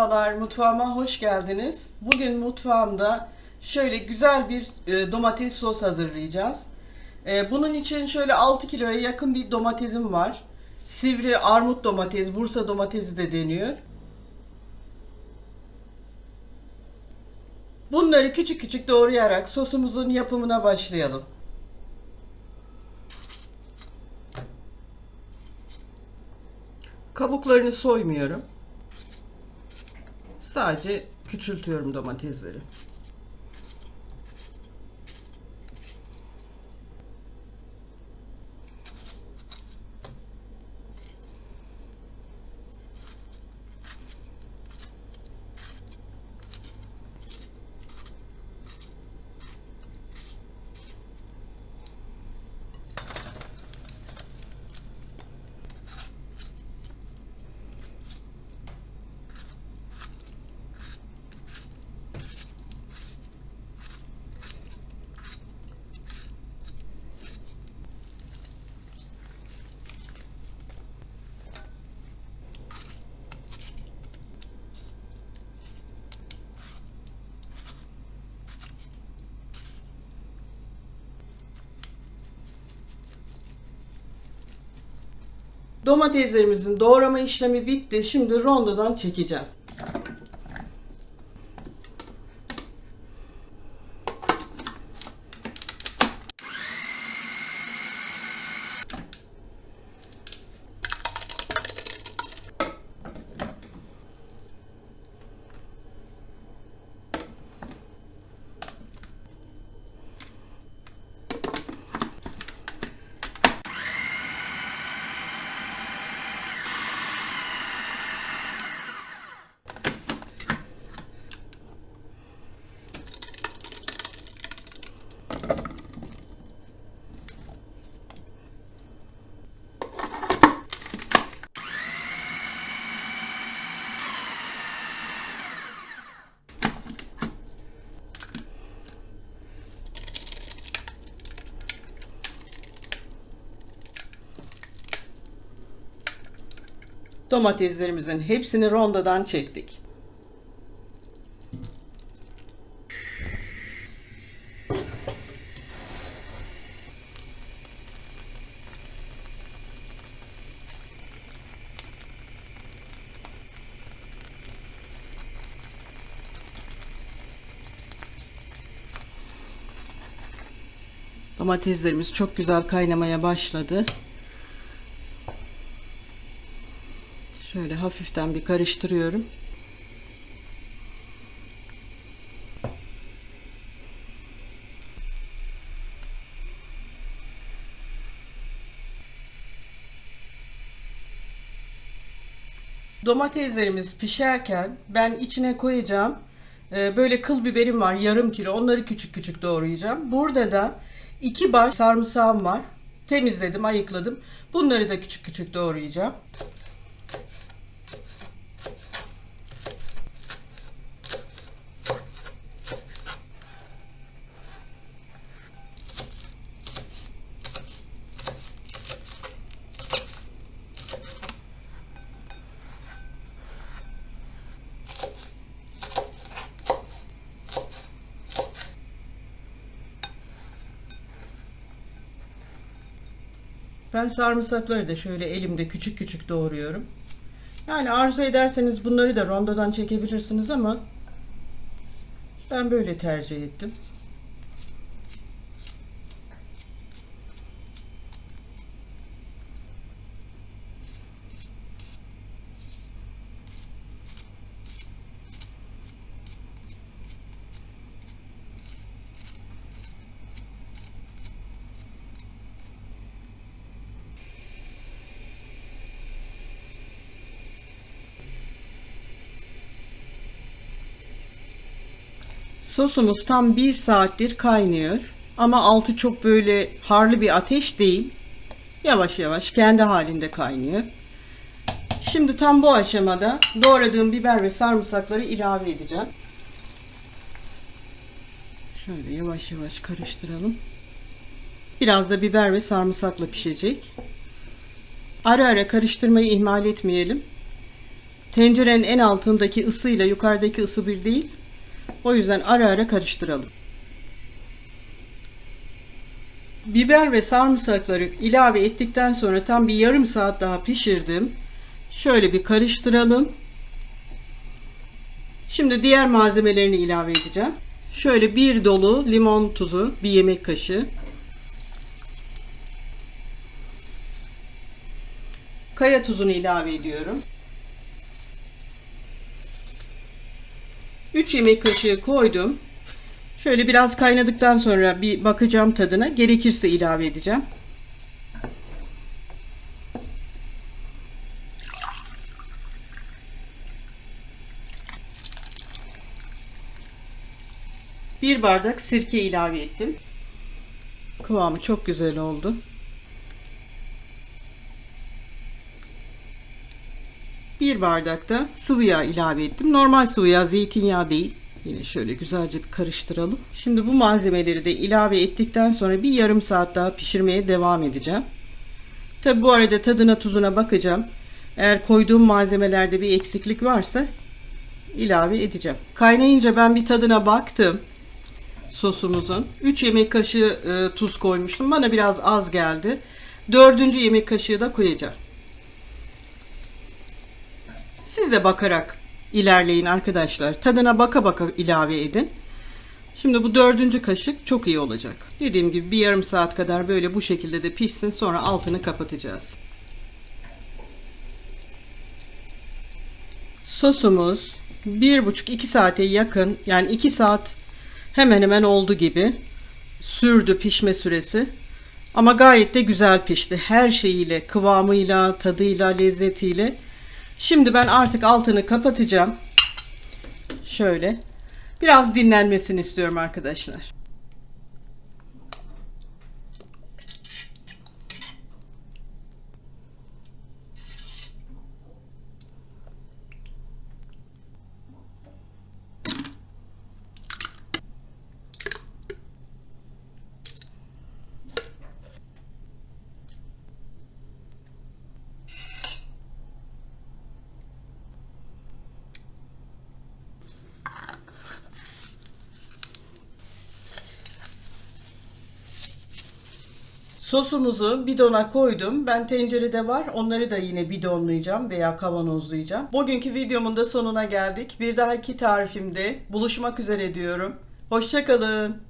Merhabalar, mutfağıma hoş geldiniz. Bugün mutfağımda şöyle güzel bir e, domates sos hazırlayacağız. E, bunun için şöyle 6 kiloya yakın bir domatesim var. Sivri armut domates, Bursa domatesi de deniyor. Bunları küçük küçük doğrayarak sosumuzun yapımına başlayalım. Kabuklarını soymuyorum. Sadece küçültüyorum domatesleri. Domateslerimizin doğrama işlemi bitti. Şimdi rondodan çekeceğim. Domateslerimizin hepsini rondodan çektik. Domateslerimiz çok güzel kaynamaya başladı. Şöyle hafiften bir karıştırıyorum. Domateslerimiz pişerken ben içine koyacağım. e, Böyle kıl biberim var yarım kilo. Onları küçük küçük doğrayacağım. Burada da iki baş sarımsağım var. Temizledim, ayıkladım. Bunları da küçük küçük doğrayacağım. Ben sarımsakları da şöyle elimde küçük küçük doğruyorum. Yani arzu ederseniz bunları da rondodan çekebilirsiniz ama ben böyle tercih ettim. Sosumuz tam bir saattir kaynıyor. Ama altı çok böyle harlı bir ateş değil. Yavaş yavaş kendi halinde kaynıyor. Şimdi tam bu aşamada doğradığım biber ve sarımsakları ilave edeceğim. Şöyle yavaş yavaş karıştıralım. Biraz da biber ve sarımsakla pişecek. Ara ara karıştırmayı ihmal etmeyelim. tencerenin en altındaki ısıyla yukarıdaki ısı bir değil. O yüzden ara ara karıştıralım. Biber ve sarımsakları ilave ettikten sonra tam bir yarım saat daha pişirdim. Şöyle bir karıştıralım. Şimdi diğer malzemelerini ilave edeceğim. Şöyle bir dolu limon tuzu, bir yemek kaşığı. Kaya tuzunu ilave ediyorum. 3 yemek kaşığı koydum. Şöyle biraz kaynadıktan sonra bir bakacağım tadına. Gerekirse ilave edeceğim. Bir bardak sirke ilave ettim. Kıvamı çok güzel oldu. Bir bardak da sıvı yağ ilave ettim. Normal sıvı yağ, zeytinyağı değil. Yine şöyle güzelce bir karıştıralım. Şimdi bu malzemeleri de ilave ettikten sonra bir yarım saat daha pişirmeye devam edeceğim. Tabi bu arada tadına tuzuna bakacağım. Eğer koyduğum malzemelerde bir eksiklik varsa ilave edeceğim. Kaynayınca ben bir tadına baktım sosumuzun. 3 yemek kaşığı e, tuz koymuştum. Bana biraz az geldi. 4. yemek kaşığı da koyacağım. Siz de bakarak ilerleyin arkadaşlar. Tadına baka baka ilave edin. Şimdi bu dördüncü kaşık çok iyi olacak. Dediğim gibi bir yarım saat kadar böyle bu şekilde de pişsin. Sonra altını kapatacağız. Sosumuz bir buçuk iki saate yakın yani iki saat hemen hemen oldu gibi sürdü pişme süresi. Ama gayet de güzel pişti. Her şeyiyle, kıvamıyla, tadıyla, lezzetiyle. Şimdi ben artık altını kapatacağım. Şöyle. Biraz dinlenmesini istiyorum arkadaşlar. Sosumuzu bidona koydum. Ben tencerede var. Onları da yine bidonlayacağım veya kavanozlayacağım. Bugünkü videomun da sonuna geldik. Bir dahaki tarifimde buluşmak üzere diyorum. Hoşçakalın.